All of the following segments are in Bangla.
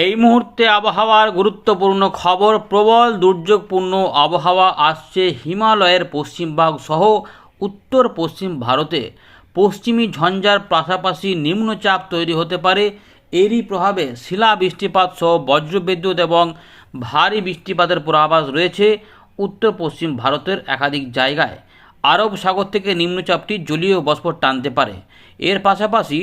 এই মুহূর্তে আবহাওয়ার গুরুত্বপূর্ণ খবর প্রবল দুর্যোগপূর্ণ আবহাওয়া আসছে হিমালয়ের পশ্চিমভাগ সহ উত্তর পশ্চিম ভারতে। পশ্চিমী ঝঞ্ঝার পাশাপাশি নিম্নচাপ তৈরি হতে পারে। এরই প্রভাবে শিলা বৃষ্টিপাত সহ বজ্রবিদ্যুৎ এবং ভারী বৃষ্টিপাতের পূর্বাভাস রয়েছে উত্তর পশ্চিম ভারতের একাধিক জায়গায়। আরব সাগর থেকে নিম্নচাপটি জলীয় বস্ফোর টানতে পারে। এর পাশাপাশি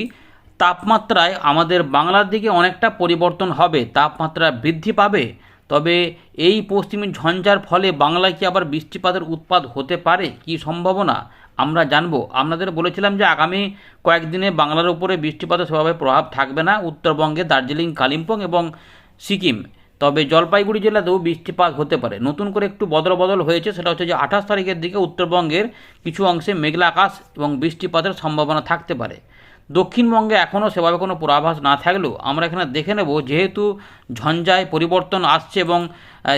তাপমাত্রায় আমাদের বাংলার দিকে অনেকটা পরিবর্তন হবে। তাপমাত্রা বৃদ্ধি পাবে। তবে এই পশ্চিমী ঝঞ্ঝার ফলে বাংলায় কি আবার বৃষ্টিপাতের উৎপাদ হতে পারে? কি সম্ভাবনা? আমরা জানব। আপনাদের বলেছিলাম যে আগামী কয়েকদিনে বাংলার উপরে বৃষ্টিপাতের সেভাবে প্রভাব থাকবে না। উত্তরবঙ্গে দার্জিলিং, কালিম্পং এবং সিকিম। তবে জলপাইগুড়ি জেলাতেও বৃষ্টিপাত হতে পারে। নতুন করে একটু বদল বদল হয়েছে। সেটা হচ্ছে যে আঠাশ তারিখের দিকে উত্তরবঙ্গের কিছু অংশে মেঘলা আকাশ এবং বৃষ্টিপাতের সম্ভাবনা থাকতে পারে। দক্ষিণবঙ্গে এখনও সেভাবে কোনো পূর্বাভাস না থাকলেও আমরা এখানে দেখে নেব যেহেতু ঝঞ্ঝায় পরিবর্তন আসছে এবং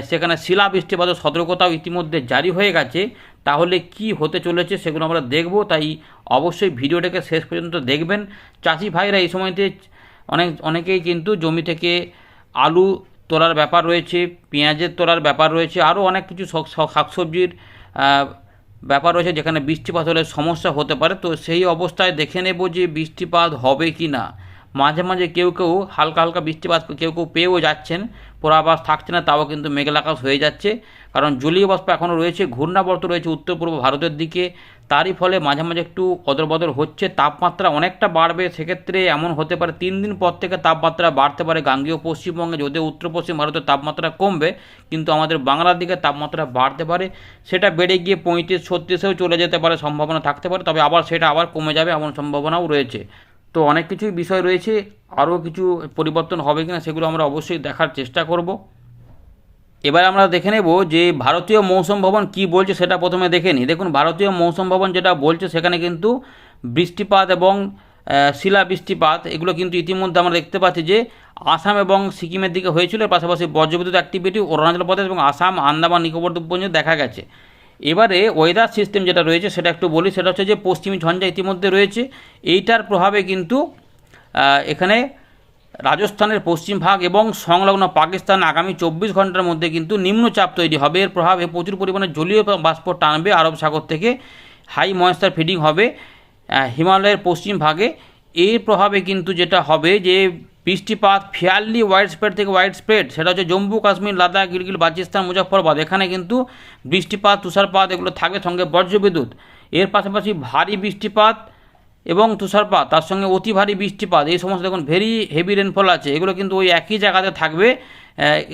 সেখানে শিলা বৃষ্টিপাতের সতর্কতাও ইতিমধ্যে জারি হয়ে গেছে, তাহলে কি হতে চলেছে সেগুলো আমরা দেখব। তাই অবশ্যই ভিডিওটাকে শেষ পর্যন্ত দেখবেন। চাষি ভাইরা এই সময়তে অনেক, অনেকেই কিন্তু জমি থেকে আলু তোলার ব্যাপার রয়েছে, পেঁয়াজের তোলার ব্যাপার রয়েছে, আরও অনেক কিছু শক- শক- শাকসবজির ব্যাপার রয়েছে যেখানে বৃষ্টিপাত হলে সমস্যা হতে পারে, তো সেই অবস্থায় দেখে নেব যে বৃষ্টিপাত হবে কি না মাঝে মাঝে কেউ কেউ হালকা হালকা বৃষ্টিপাত কেউ কেউ পেয়েও যাচ্ছেন। পূর্বাভাস থাকছে না, তাও কিন্তু মেঘলা আকাশ হয়ে যাচ্ছে। কারণ জলীয় বাষ্প এখনও রয়েছে, ঘূর্ণাবর্ত রয়েছে উত্তর পূর্ব ভারতের দিকে। তারই ফলে মাঝে মাঝে একটু অদল বদল হচ্ছে, তাপমাত্রা অনেকটা বাড়বে। সেক্ষেত্রে এমন হতে পারে, তিন দিন পর থেকে তাপমাত্রা বাড়তে পারে গাঙ্গীয় পশ্চিমবঙ্গে। যদিও উত্তর পশ্চিম ভারতের তাপমাত্রা কমবে, কিন্তু আমাদের বাংলার দিকে তাপমাত্রা বাড়তে পারে। সেটা বেড়ে গিয়ে পঁয়ত্রিশ, ছত্রিশেও চলে যেতে পারে, সম্ভাবনা থাকতে পারে। তবে আবার সেটা আবার কমে যাবে, এমন সম্ভাবনাও রয়েছে। তো অনেক কিছুই বিষয় রয়েছে। আরও কিছু পরিবর্তন হবে কিনা সেগুলো আমরা অবশ্যই দেখার চেষ্টা করব। এবার আমরা দেখে নেব যে ভারতীয় মৌসুম ভবন কি বলছে সেটা প্রথমে দেখে নিই। দেখুন, ভারতীয় মৌসুম ভবন যেটা বলছে সেখানে কিন্তু বৃষ্টিপাত এবং শিলা বৃষ্টিপাত এগুলো কিন্তু ইতিমধ্যে আমরা দেখতে পাচ্ছি যে আসাম এবং সিকিমের দিকে হয়েছিল। পাশাপাশি বজ্রবিদ্যুৎ অ্যাক্টিভিটি অরুণাচল প্রদেশ এবং আসাম, আন্দামান, নিকোবর দ্বীপপুঞ্জে দেখা গেছে। এবারে ওয়েদার সিস্টেম যেটা রয়েছে, সেটা একটু বলি, সেটা হচ্ছে যে পশ্চিমী ঝঞ্ঝা ইতিমধ্যে রয়েছে। এইটার প্রভাবে কিন্তু এখানে রাজস্থানের পশ্চিম ভাগ এবং সংলগ্ন পাকিস্তান আগামী চব্বিশ ঘণ্টার মধ্যে কিন্তু নিম্নচাপ তৈরি হবে। এর প্রভাবে প্রচুর পরিমাণে জলীয় বাষ্প টানবে আরব সাগর থেকে। হাই ময়েশ্চার ফিডিং হবে হিমালয়ের পশ্চিম ভাগে। এর প্রভাবে কিন্তু যেটা হবে যে বৃষ্টিপাত ফেয়ারলি ওয়াইড স্প্রেড থেকে ওয়াইড স্প্রেড সেটা হচ্ছে জম্মু, কাশ্মীর, লাদাখ গিলগিল বালচিস্তান মুজফ্ফরবাদ এখানে কিন্তু বৃষ্টিপাত, তুষারপাত এগুলো থাকবে সঙ্গে বজ্রবিদ্যুৎ। এর পাশাপাশি ভারী বৃষ্টিপাত এবং তুষারপাত, তার সঙ্গে অতি ভারী বৃষ্টিপাত। এই সমস্ত দেখুন ভেরি হেভি রেনফল আছে। এগুলো কিন্তু ওই একই জায়গাতে থাকবে।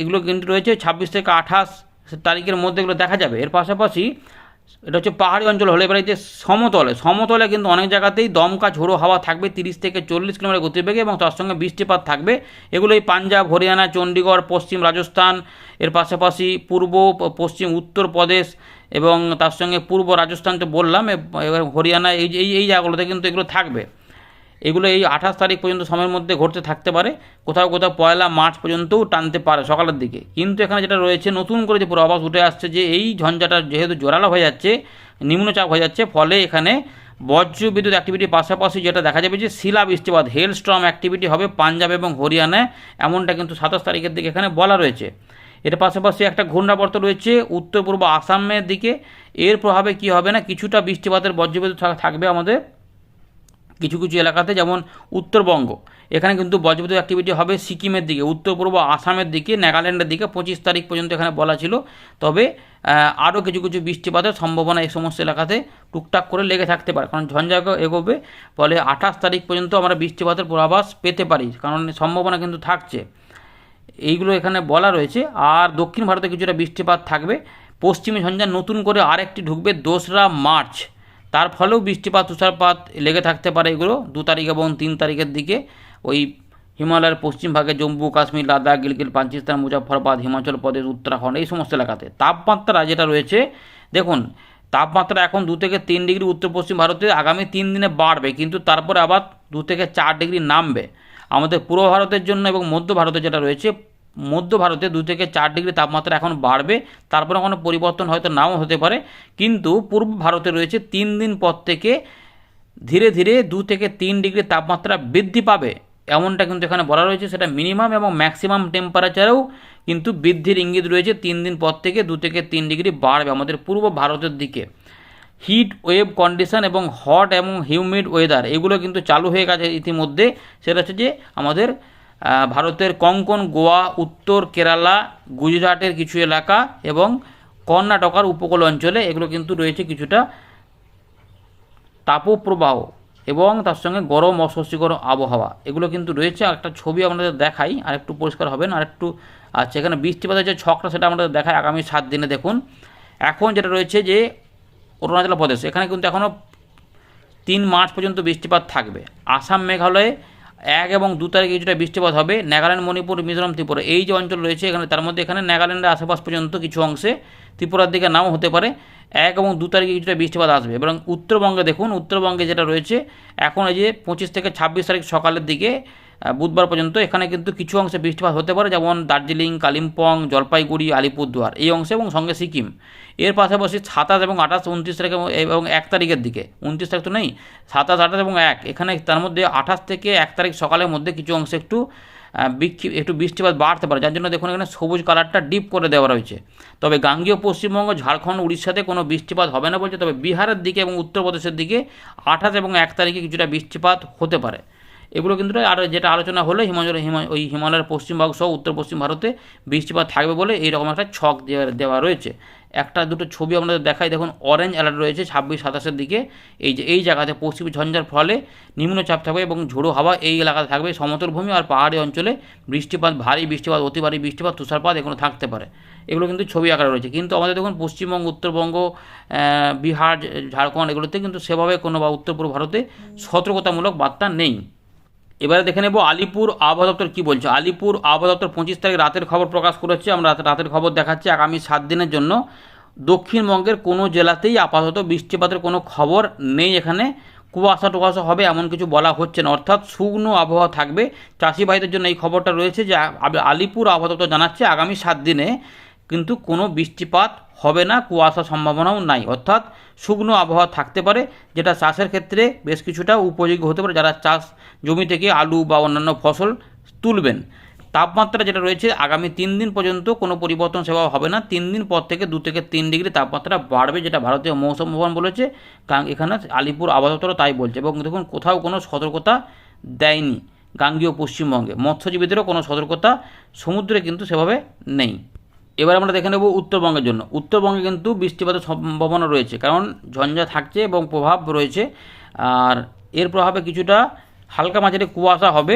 এগুলো কিন্তু রয়েছে ছাব্বিশ থেকে আঠাশ তারিখের মধ্যে এগুলো দেখা যাবে। এর পাশাপাশি এটা হচ্ছে পাহাড়ি অঞ্চল হলে এবারে যে সমতলে সমতলে কিন্তু অনেক জায়গাতেই দমকা ঝোড়ো হাওয়া থাকবে, তিরিশ থেকে চল্লিশ কিলোমিটার গতিবেগে এবং তার সঙ্গে বৃষ্টিপাত থাকবে। এগুলো এই পাঞ্জাব, হরিয়ানা চণ্ডীগড় পশ্চিম রাজস্থান, এর পাশাপাশি পূর্ব, পশ্চিম উত্তরপ্রদেশ এবং তার সঙ্গে পূর্ব রাজস্থান তো বললাম হরিয়ানা এই এই জায়গাগুলোতে কিন্তু এগুলো থাকবে। এগুলো এই আঠাশ তারিখ পর্যন্ত সময়ের মধ্যে ঘটতে থাকতে পারে। কোথাও কোথাও পয়লা মার্চ পর্যন্তও টানতে পারে সকালের দিকে। কিন্তু এখানে যেটা রয়েছে, নতুন করে যে পূর্বাভাস উঠে আসছে যে এই ঝঞ্ঝাটা যেহেতু জোরালো হয়ে যাচ্ছে, নিম্নচাপ হয়ে যাচ্ছে, ফলে এখানে বজ্র বিদ্যুৎ অ্যাক্টিভিটির পাশাপাশি যেটা দেখা যাবে যে শিলা বৃষ্টিপাত হেল স্ট্রম অ্যাক্টিভিটি হবে পাঞ্জাব এবং হরিয়ানায়। এমনটা কিন্তু সাতাশ তারিখের দিকে এখানে বলা রয়েছে। এর পাশাপাশি একটা ঘূর্ণাবর্ত রয়েছে উত্তর পূর্ব আসামের দিকে। এর প্রভাবে কি হবে না, কিছুটা বৃষ্টিপাতের বজ্রবিদ্যুৎ থাকবে আমাদের কিছু কিছু এলাকাতে, যেমন উত্তরবঙ্গ। এখানে কিন্তু বজ্রবিদ্যুৎ অ্যাক্টিভিটি হবে সিকিমের দিকে। উত্তর, পূর্ব আসামের দিকে, নাগাল্যান্ডের দিকে পঁচিশ তারিখ পর্যন্ত এখানে বলা ছিল। তবে আরও কিছু কিছু বৃষ্টিপাতের সম্ভাবনা এই সমস্ত এলাকাতে টুকটাক করে লেগে থাকতে পারে। কারণ ঝঞ্ঝা এগোবে ফলে আঠাশ তারিখ পর্যন্ত আমরা বৃষ্টিপাতের পূর্বাভাস পেতে পারি। কারণ সম্ভাবনা কিন্তু থাকছে। এইগুলো এখানে বলা রয়েছে। আর দক্ষিণ ভারতে কিছুটা বৃষ্টিপাত থাকবে। পশ্চিমী ঝঞ্ঝা নতুন করে আরেকটি ঢুকবে দোসরা মার্চ। তার ফলেও বৃষ্টিপাত, তুষারপাত লেগে থাকতে পারে এগুলো। দু তারিখ এবং তিন তারিখের দিকে ওই হিমালয়ের পশ্চিম ভাগে জম্মু, কাশ্মীর, লাদাখ গিলগিল পাঞ্চিস্তান মুজফ্ফরবাদ হিমাচল প্রদেশ, উত্তরাখণ্ড এই সমস্ত এলাকাতে। তাপমাত্রা যেটা রয়েছে, দেখুন, তাপমাত্রা এখন দু থেকে তিন ডিগ্রি উত্তর পশ্চিম ভারতে আগামী তিন দিনে বাড়বে, কিন্তু তারপরে আবার দু থেকে চার ডিগ্রি নামবে। আমাদের পূর্ব ভারতের জন্য এবং মধ্য ভারতে যেটা রয়েছে মধ্য ভারতে দু থেকে চার ডিগ্রি তাপমাত্রা এখন বাড়বে, তারপরে কোনো পরিবর্তন হয়তো নাও হতে পারে। কিন্তু পূর্ব ভারতে রয়েছে তিন দিন পর থেকে ধীরে ধীরে দু থেকে তিন ডিগ্রি তাপমাত্রা বৃদ্ধি পাবে। এমনটা কিন্তু এখানে বলা রয়েছে, সেটা মিনিমাম এবং ম্যাক্সিমাম টেম্পারেচারেও কিন্তু বৃদ্ধির ইঙ্গিত রয়েছে। তিন দিন পর থেকে দু থেকে তিন ডিগ্রি বাড়বে আমাদের পূর্ব ভারতের দিকে। হিট ওয়েভ কন্ডিশন এবং হট এবং হিউমিড ওয়েদার এগুলো কিন্তু চালু হয়ে গেছে ইতিমধ্যে। সেটা হচ্ছে যে আমাদের ভারতের কঙ্কন, গোয়া, উত্তর কেরালা, গুজরাটের কিছু এলাকা এবং কর্ণাটকার উপকূল অঞ্চলে এগুলো কিন্তু রয়েছে কিছুটা তাপপ্রবাহ এবং তার সঙ্গে গরম অস্বস্তিকর আবহাওয়া। এগুলো কিন্তু রয়েছে, আর একটা ছবি আপনাদের দেখাই, আর একটু পরিষ্কার হবেন আর একটু আচ্ছা এখানে বৃষ্টিপাতের যে ছকটা সেটা আমাদের দেখায় আগামী সাত দিনে, দেখুন। এখন যেটা রয়েছে যে অরুণাচল প্রদেশ, এখানে কিন্তু এখনও তিন মার্চ পর্যন্ত বৃষ্টিপাত থাকবে। আসাম, মেঘালয়ে এক এবং দু তারিখে কিছুটা বৃষ্টিপাত হবে, নাগাল্যান্ড, মণিপুর, মিজোরাম, ত্রিপুরা, এই যে অঞ্চল রয়েছে এখানে, তার মধ্যে এখানে নাগাল্যান্ডের আশেপাশ পর্যন্ত কিছু অংশে ত্রিপুরার দিকে নাও হতে পারে। এক এবং দু তারিখে কিছুটা বৃষ্টিপাত আসবে, এবং উত্তরবঙ্গে দেখুন, উত্তরবঙ্গে যেটা রয়েছে, এখন এই যে পঁচিশ থেকে ছাব্বিশ তারিখ সকালের দিকে বুধবার পর্যন্ত এখানে কিন্তু কিছু অংশে বৃষ্টিপাত হতে পারে, যেমন দার্জিলিং, কালিম্পং, জলপাইগুড়ি, আলিপুরদুয়ার, এই অংশে এবং সঙ্গে সিকিম। এর পাশাপাশি সাতাশ এবং আঠাশ উনত্রিশ তারিখ এবং- এক তারিখের দিকে। উনত্রিশ তারিখ তো নেই, সাতাশ, আঠাশ এবং এক। এখানে তার মধ্যে আঠাশ থেকে এক তারিখ সকালের মধ্যে কিছু অংশে একটু বিক্ষিপ একটু বৃষ্টিপাত বাড়তে পারে, যার জন্য দেখুন এখানে সবুজ কালারটা ডিপ করে দেওয়া রয়েছে। তবে গাঙ্গীয় পশ্চিমবঙ্গ, ঝাড়খণ্ড, উড়িষ্যাতে কোনো বৃষ্টিপাত হবে না বলছে, তবে বিহারের দিকে এবং উত্তরপ্রদেশের দিকে আঠাশ এবং এক তারিখে কিছুটা বৃষ্টিপাত হতে পারে। এগুলো কিন্তু আর যেটা আলোচনা হলো হিমাচল, হিমা, ওই হিমালয়ের পশ্চিমবঙ্গ সহ উত্তর পশ্চিম ভারতে বৃষ্টিপাত থাকবে বলে এইরকম একটা ছক দেওয়া রয়েছে। একটা দুটো ছবি আপনাদের দেখাই, দেখুন অরেঞ্জ অ্যালার্ট রয়েছে ছাব্বিশ সাতাশের দিকে। এই যে, এই জায়গাতে পশ্চিম ঝঞ্ঝার ফলে নিম্নচাপ থাকবে এবং ঝোড়ো হাওয়া এই এলাকাতে থাকবে। সমতল ভূমি আর পাহাড়ি অঞ্চলে বৃষ্টিপাত, ভারী বৃষ্টিপাত, অতি ভারী বৃষ্টিপাত, তুষারপাত এগুলো থাকতে পারে। এগুলো কিন্তু ছবি আকারে রয়েছে। কিন্তু আমাদের দেখুন, পশ্চিমবঙ্গ, উত্তরবঙ্গ বিহার, ঝাড়খণ্ড এগুলোতে কিন্তু সেভাবে কোনো বা উত্তর পূর্ব ভারতে সতর্কতামূলক বার্তা নেই। এবারে দেখে নেব আলিপুর আবহাওয়া দপ্তর কী বলছে। আলিপুর আবহাওয়া দপ্তর পঁচিশ তারিখ রাতের খবর প্রকাশ করেছে। আমরা রাতে- রাতের খবর দেখাচ্ছি আগামী সাত দিনের জন্য। দক্ষিণবঙ্গের কোনো জেলাতেই আপাতত বৃষ্টিপাতের কোনো খবর নেই এখানে। কুয়াশা টুয়াশা হবে এমন কিছু বলা হচ্ছে না। অর্থাৎ শুকনো আবহাওয়া থাকবে। চাষি ভাইদের জন্য এই খবরটা রয়েছে যে আলিপুর আবহাওয়া দপ্তর জানাচ্ছে আগামী সাত দিনে কিন্তু কোনো বৃষ্টিপাত হবে না, কুয়াশার সম্ভাবনাও নাই। অর্থাৎ শুকনো আবহাওয়া থাকতে পারে, যেটা চাষের ক্ষেত্রে বেশ কিছুটা উপযোগী হতে পারে। যারা চাষ জমি থেকে আলু বা অন্যান্য ফসল তুলবেন, তাপমাত্রা যেটা রয়েছে আগামী তিন দিন পর্যন্ত কোনো পরিবর্তন সেবা হবে না। তিন দিন পর থেকে দু থেকে তিন ডিগ্রি তাপমাত্রা বাড়বে, যেটা ভারতীয় মৌসুম ভবন বলেছে। কারণ এখানে আলিপুর আবহাওয়া তাই বলছে এবং দেখুন, কোথাও কোনো সতর্কতা দেয়নি গাঙ্গীয় পশ্চিমবঙ্গে। মৎস্যজীবীদেরও কোনো সতর্কতা সমুদ্রে কিন্তু সেভাবে নেই। এবার আমরা দেখে নেব উত্তরবঙ্গের জন্য। উত্তরবঙ্গে কিন্তু বৃষ্টিপাতের সম্ভাবনা রয়েছে, কারণ ঝঞ্ঝা থাকছে এবং প্রভাব রয়েছে। আর এর প্রভাবে কিছুটা হালকা মাঝারি কুয়াশা হবে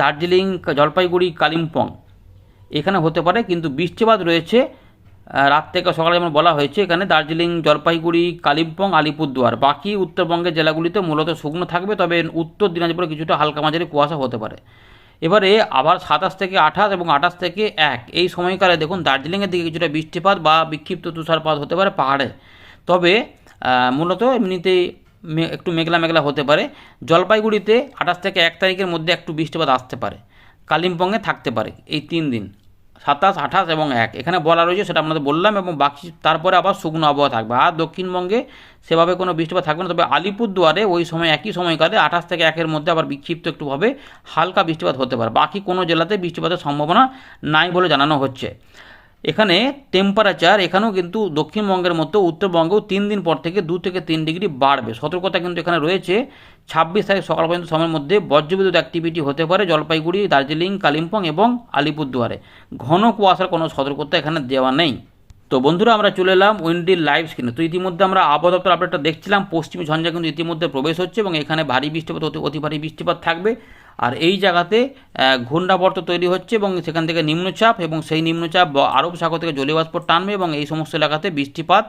দার্জিলিং, জলপাইগুড়ি, কালিম্পং। এখানে হতে পারে, কিন্তু বৃষ্টিপাত রয়েছে রাত থেকে সকালে যেমন বলা হয়েছে, এখানে দার্জিলিং, জলপাইগুড়ি, কালিম্পং, আলিপুরদুয়ার। বাকি উত্তরবঙ্গের জেলাগুলিতে মূলত শুকনো থাকবে, তবে উত্তর দিনাজপুরে কিছুটা হালকা মাঝারি কুয়াশা হতে পারে। এবারে আবার সাতাশ থেকে আঠাশ এবং আঠাশ থেকে এক। এই সময়কালে দেখুন দার্জিলিংয়ের দিকে কিছুটা বৃষ্টিপাত বা বিক্ষিপ্ত তুষারপাত হতে পারে পাহাড়ে। তবে মূলত এমনিতেই একটু মেঘলা মেঘলা হতে পারে। জলপাইগুড়িতে আঠাশ থেকে এক তারিখের মধ্যে একটু বৃষ্টিপাত আসতে পারে। কালিম্পংয়ে থাকতে পারে এই তিন দিন। সাতাশ, আঠাশ এবং এক। এখানে বলা রয়েছে সেটা আপনাদের বললাম এবং বাকি তারপরে আবার শুকনো আবহাওয়া থাকবে। আর দক্ষিণবঙ্গে সেভাবে কোনো বৃষ্টিপাত থাকবে না, তবে আলিপুরদুয়ারে ওই সময় একই সময়কালে আঠাশ থেকে একের মধ্যে আবার বিক্ষিপ্ত একটুভাবে হালকা বৃষ্টিপাত হতে পারে। বাকি কোনো জেলাতে বৃষ্টিপাতের সম্ভাবনা নাই বলে জানানো হচ্ছে। এখানে টেম্পারেচার এখানেও কিন্তু দক্ষিণবঙ্গের মতো উত্তরবঙ্গেও তিন দিন পর থেকে দু থেকে তিন ডিগ্রি বাড়বে। সতর্কতা কিন্তু এখানে রয়েছে ছাব্বিশ তারিখ সকাল পর্যন্ত সময়ের মধ্যে বজ্রবিদ্যুৎ অ্যাক্টিভিটি হতে পারে জলপাইগুড়ি, দার্জিলিং, কালিম্পং এবং আলিপুরদুয়ারে। ঘন কুয়াশার কোনো সতর্কতা এখানে দেওয়া নেই। তো বন্ধুরা, আমরা চলে এলাম উইন্ডির লাইভ স্ক্রিনে। তো ইতিমধ্যে আমরা আবহাওয়া দপ্তর আপডেটটা দেখছিলাম, পশ্চিমী ঝঞ্ঝা কিন্তু ইতিমধ্যে প্রবেশ হচ্ছে এবং এখানে ভারী বৃষ্টিপাত অতি ভারী বৃষ্টিপাত থাকবে। আর এই জায়গাতে ঘূর্ণাবর্ত তৈরি হচ্ছে এবং সেখান থেকে নিম্নচাপ এবং সেই নিম্নচাপ আরব সাগর থেকে জলীয় বাষ্প টানবে এবং এই সমস্ত এলাকাতে বৃষ্টিপাত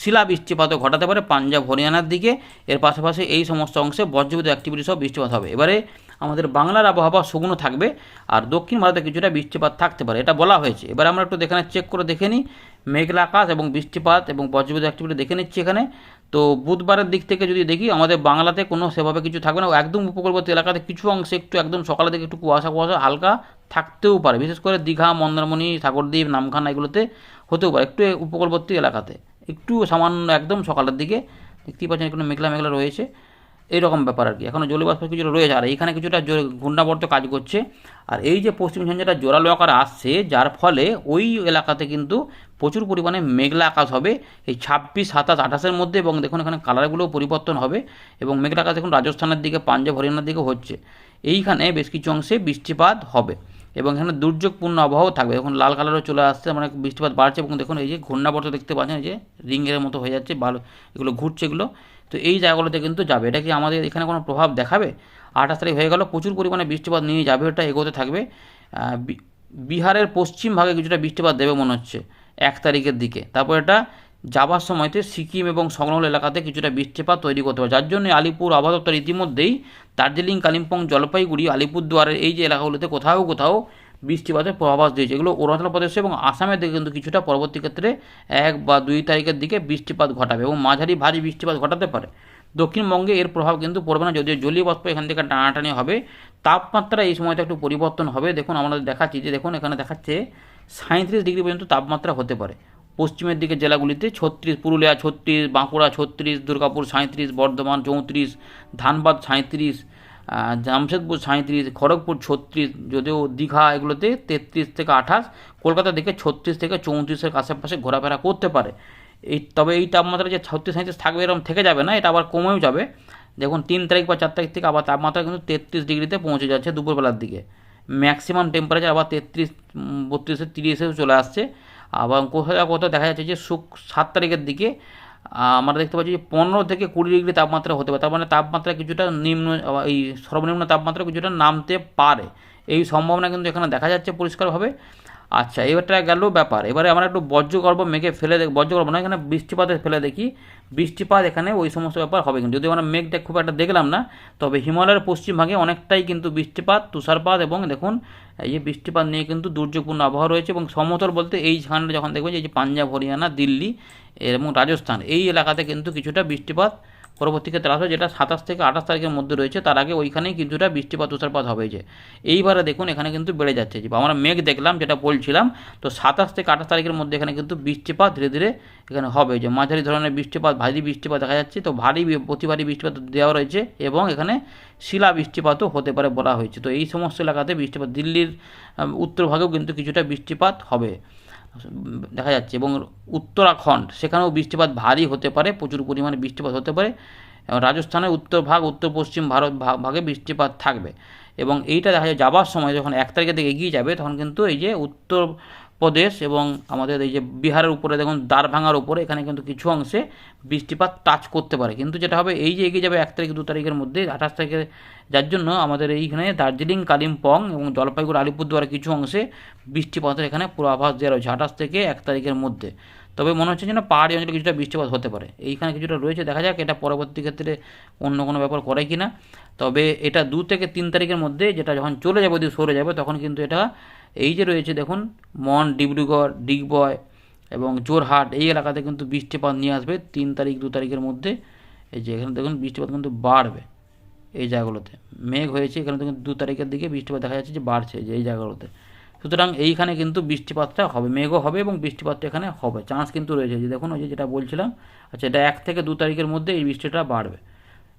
শিলা বৃষ্টিপাতও ঘটাতে পারে পাঞ্জাব, হরিয়ানার দিকে। এর পাশাপাশি এই সমস্ত অংশে বজ্রবিদ্যুৎ অ্যাক্টিভিটি সহ বৃষ্টিপাত হবে। এবারে আমাদের বাংলার আবহাওয়া শুকনো থাকবে আর দক্ষিণ ভারতে কিছুটা বৃষ্টিপাত থাকতে পারে, এটা বলা হয়েছে। এবার আমরা একটু এখানে চেক করে দেখে নিই মেঘলা আকাশ এবং বৃষ্টিপাত এবং বজ্রবিদ্যুৎ অ্যাক্টিভিটি দেখে নিচ্ছি এখানে। তো বুধবারের দিক থেকে যদি দেখি, আমাদের বাংলাতে কোনো সেভাবে কিছু থাকবে না। একদম উপকূলবর্তী এলাকাতে কিছু অংশে একটু একদম সকালের দিকে একটু কুয়াশা কুয়াশা হালকা থাকতেও পারে। বিশেষ করে দীঘা, মন্দারমণি, সাগরদ্বীপ, নামখানা এগুলোতে হতেও পারে। একটু উপকূলবর্তী এলাকাতে। একটু সামান্য একদম সকালের দিকে। দেখতেই পাচ্ছেন এখানে মেঘলা মেঘলা রয়েছে। এইরকম ব্যাপার আর কি। এখনও জলীয়বাষ্প কিছুটা রয়েছে। আর এইখানে কিছুটা জো- ঘূর্ণাবর্ত কাজ করছে। আর এই যে পশ্চিম ঝঞ্ঝাটা জোরালো আকারে আসছে, যার ফলে ওই এলাকাতে কিন্তু প্রচুর পরিমাণে মেঘলা আকাশ হবে। এই ছাব্বিশ, সাতাশ, আঠাশের মধ্যে এবং দেখুন এখানে কালারগুলোও পরিবর্তন হবে এবং মেঘলা আকাশ দেখুন রাজস্থানের দিকে, পাঞ্জাব, হরিয়ানার দিকে হচ্ছে। এইখানে বেশ কিছু অংশে বৃষ্টিপাত হবে এবং এখানে দুর্যোগপূর্ণ আবহাওয়া থাকবে। এখন লাল কালারও চলে আসছে মানে বৃষ্টিপাত বাড়ছে এবং দেখুন এই যে ঘূর্ণাবর্ত দেখতে পাচ্ছেন, এই যে রিংয়ের মতো হয়ে যাচ্ছে, ভালো এগুলো ঘুরছে এগুলো। তো এই জায়গাগুলোতে কিন্তু যাবে। এটা কি আমাদের এখানে কোনো প্রভাব দেখাবে? আঠাশ তারিখ হয়ে গেল, প্রচুর পরিমাণে বৃষ্টিপাত নিয়ে যাবে, এটা এগোতে থাকবে। বিহারের পশ্চিম ভাগে কিছুটা বৃষ্টিপাত দেবে মনে হচ্ছে। এক তারিখের দিকে। তারপর এটা যাবার সময়তে সিকিম এবং সংলগ্ন এলাকাতে কিছুটা বৃষ্টিপাত তৈরি করতে পারে। যার জন্য আলিপুর আবহাওয়া দপ্তর ইতিমধ্যেই দার্জিলিং, কালিম্পং, জলপাইগুড়ি, আলিপুরদুয়ারের এই যে এলাকাগুলোতে কোথাও কোথাও বৃষ্টিপাতের পূর্বাভাস দিয়েছে। এগুলো অরুণাচল প্রদেশে এবং আসামের দিকে কিন্তু কিছুটা পরবর্তী ক্ষেত্রে এক বা দুই তারিখের দিকে বৃষ্টিপাত ঘটাবে এবং মাঝারি ভারী বৃষ্টিপাত ঘটাতে পারে। দক্ষিণবঙ্গে এর প্রভাব কিন্তু পড়বে না। যদিও জলীয় বাষ্প এখান থেকে টানাটানি হবে, তাপমাত্রা এই সময়তে একটু পরিবর্তন হবে। দেখুন আমাদের দেখাচ্ছি যে, দেখুন, এখানে দেখাচ্ছে সাঁত্রিশ ডিগ্রি পর্যন্ত তাপমাত্রা হতে পারে। পশ্চিমের দিকে জেলাগুলিতে ছত্রিশ, পুরুলিয়া ছত্রিশ, বাঁকুড়া ছত্রিশ, দুর্গাপুর সাঁত্রিশ বর্ধমান চৌত্রিশ, ধানবাদ সাঁত্রিশ জামশেদপুর সাঁত্রিশ খড়গপুর ছত্রিশ, যদিও দীঘা এগুলোতে তেত্রিশ থেকে আঠাশ, কলকাতার দিকে ছত্রিশ থেকে চৌত্রিশের আশেপাশে ঘোরাফেরা করতে পারে। এই তবে এই তাপমাত্রা যে ছত্রিশ সাঁত্রিশ থাকবে এরকম থেকে যাবে না, এটা আবার কমেও যাবে। দেখুন, তিন তারিখ বা চার তারিখ থেকে আবার তাপমাত্রা কিন্তু তেত্রিশ ডিগ্রিতে পৌঁছে যাচ্ছে দুপুরবেলার দিকে। ম্যাক্সিমাম টেম্পারেচার আবার তেত্রিশ বত্রিশে তিরিশেও চলে আসছে। আবার কোথাও কোথাও দেখা যাচ্ছে যে শুক, সাত তারিখের দিকে আমরা দেখতে পাচ্ছি যে পনেরো থেকে কুড়ি ডিগ্রি তাপমাত্রা হতে পারে। তার মানে তাপমাত্রা কিছুটা নিম্ন এই সর্বনিম্ন তাপমাত্রা কিছুটা নামতে পারে। এই সম্ভাবনা কিন্তু এখানে দেখা যাচ্ছে পরিষ্কারভাবে। আচ্ছা এবারটা গেল ব্যাপার। এবারে আমরা একটু বজ্রগর্ভ মেঘে ফেলে দেখ, বজ্রগর্ভ না এখানে বৃষ্টিপাতে ফেলে দেখি। বৃষ্টিপাত এখানে ওই সমস্ত ব্যাপার হবে কিন্তু। যদিও আমরা মেঘটা খুব একটা দেখলাম না, তবে হিমালয়ের পশ্চিম ভাগে অনেকটাই কিন্তু বৃষ্টিপাত, তুষারপাত এবং দেখুন, এই যে বৃষ্টিপাত নিয়ে কিন্তু দুর্যোগপূর্ণ আবহাওয়া রয়েছে এবং সমতল বলতে এই ঝান্ডা যখন দেখবেন এই যে পাঞ্জাব, হরিয়ানা, দিল্লি এবং রাজস্থান, এই এলাকাতে কিন্তু কিছুটা বৃষ্টিপাত পরবর্তী ক্ষেত্রে আসবে, যেটা সাতাশ থেকে আঠাশ তারিখের মধ্যে রয়েছে, তার আগে ওইখানেই কিছুটা বৃষ্টিপাত, তুষারপাত হবে যে। এইবারে দেখুন, এখানে কিন্তু বেড়ে যাচ্ছে। যে আমরা মেঘ দেখলাম, যেটা বলছিলাম, তো সাতাশ থেকে আঠাশ তারিখের মধ্যে এখানে কিন্তু বৃষ্টিপাত ধীরে ধীরে এখানে হবে। যে মাঝারি ধরনের বৃষ্টিপাত, ভারী বৃষ্টিপাত দেখা যাচ্ছে, তো ভারী অতি ভারী বৃষ্টিপাত দেওয়া রয়েছে এবং এখানে শিলা বৃষ্টিপাতও হতে পারে বলা হয়েছে। তো এই সমস্ত এলাকাতে বৃষ্টিপাত, দিল্লির উত্তরভাগেও কিন্তু কিছুটা বৃষ্টিপাত হবে। দেখা যাচ্ছে এবং উত্তরাখণ্ড, সেখানেও বৃষ্টিপাত ভারী হতে পারে, প্রচুর পরিমাণে বৃষ্টিপাত হতে পারে। এবং রাজস্থানের উত্তর ভাগ, উত্তর পশ্চিম ভারত ভাগে বৃষ্টিপাত থাকবে। এবং এইটা দেখা যায় যাবার সময় যখন এক তারিখের দিকে এগিয়ে যাবে, তখন কিন্তু এই যে উত্তর প্রদেশ এবং আমাদের এই যে বিহারের উপরে দেখুন দারভাঙার উপরে এখানে কিন্তু কিছু অংশে বৃষ্টিপাত টাচ করতে পারে। কিন্তু যেটা হবে, এই যে এগিয়ে যাবে এক তারিখ, দু তারিখের মধ্যে, আঠাশ তারিখে যার জন্য আমাদের এইখানে দার্জিলিং, কালিম্পং এবং জলপাইগুড়ি, আলিপুরদুয়ার কিছু অংশে বৃষ্টিপাতের এখানে পূর্বাভাস দেওয়া রয়েছে আঠাশ থেকে এক তারিখের মধ্যে। তবে মনে হচ্ছে যেন পাহাড়ি অঞ্চলে কিছুটা বৃষ্টিপাত হতে পারে। এইখানে কিছুটা রয়েছে, দেখা যাক এটা পরবর্তী ক্ষেত্রে অন্য কোনো ব্যাপার করে কি না তবে এটা দু থেকে তিন তারিখের মধ্যে যেটা যখন চলে যাবে ওদিকে সরে যাবে, তখন কিন্তু এটা এই যে রয়েছে দেখুন, মন, ডিব্রুগড়, ডিগবয় এবং জোরহাট, এই এলাকাতে কিন্তু বৃষ্টিপাত নিয়ে আসবে তিন তারিখ, দু তারিখের মধ্যে। এই যে এখানে দেখুন, বৃষ্টিপাত কিন্তু বাড়বে এই জায়গাগুলোতে। মেঘ হয়েছে, এখানে দেখুন দু তারিখের দিকে বৃষ্টিপাত দেখা যাচ্ছে যে বাড়ছে যে, এই জায়গাগুলোতে। সুতরাং এইখানে কিন্তু বৃষ্টিপাতটা হবে, মেঘও হবে এবং বৃষ্টিপাতটা এখানে হবে। চান্স কিন্তু রয়েছে যে দেখুন, ওই যে যেটা বলছিলাম আচ্ছা এটা এক থেকে দু তারিখের মধ্যে এই বৃষ্টিটা বাড়বে।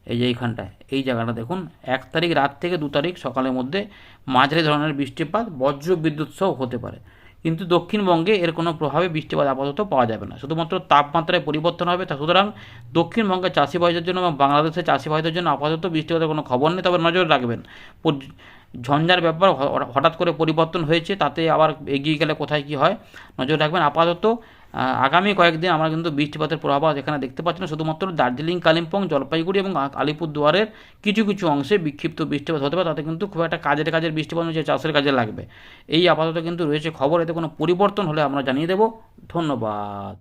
এই যে এইখানটায়, এই জায়গাটা দেখুন, এক তারিখ রাত থেকে দু তারিখ সকালের মধ্যে মাঝারি ধরনের বৃষ্টিপাত, বজ্র বিদ্যুৎ সহ হতে পারে। কিন্তু দক্ষিণবঙ্গে এর কোনো প্রভাবে বৃষ্টিপাত আপাতত পাওয়া যাবে না। শুধুমাত্র তাপমাত্রায় পরিবর্তন হবে তা, সুতরাং দক্ষিণবঙ্গের চাষি ভাইদের জন্য এবং বাংলাদেশের চাষি ভাইদের জন্য আপাতত বৃষ্টিপাতের কোনো খবর নেই, তবে নজর রাখবেন। ঝঞ্ঝার ব্যাপার হঠাৎ করে পরিবর্তন হয়েছে, তাতে আবার এগিয়ে গেলে কোথায় কি হয়, নজর রাখবেন। আপাতত আগামী কয়েকদিন আমরা কিন্তু বৃষ্টিপাতের প্রভাব এখানে দেখতে পাচ্ছি না। শুধুমাত্র দার্জিলিং, কালিম্পং, জলপাইগুড়ি এবং আলিপুরদুয়ারের কিছু কিছু অংশে বিক্ষিপ্ত বৃষ্টিপাত হতে পারে। তাতে কিন্তু খুব একটা কাজের কাজের বৃষ্টিপাত হচ্ছে, চাষের কাজে লাগবে। এই আপাতত কিন্তু রয়েছে খবর। এতে কোনো পরিবর্তন হলে আমরা জানিয়ে দেব। ধন্যবাদ।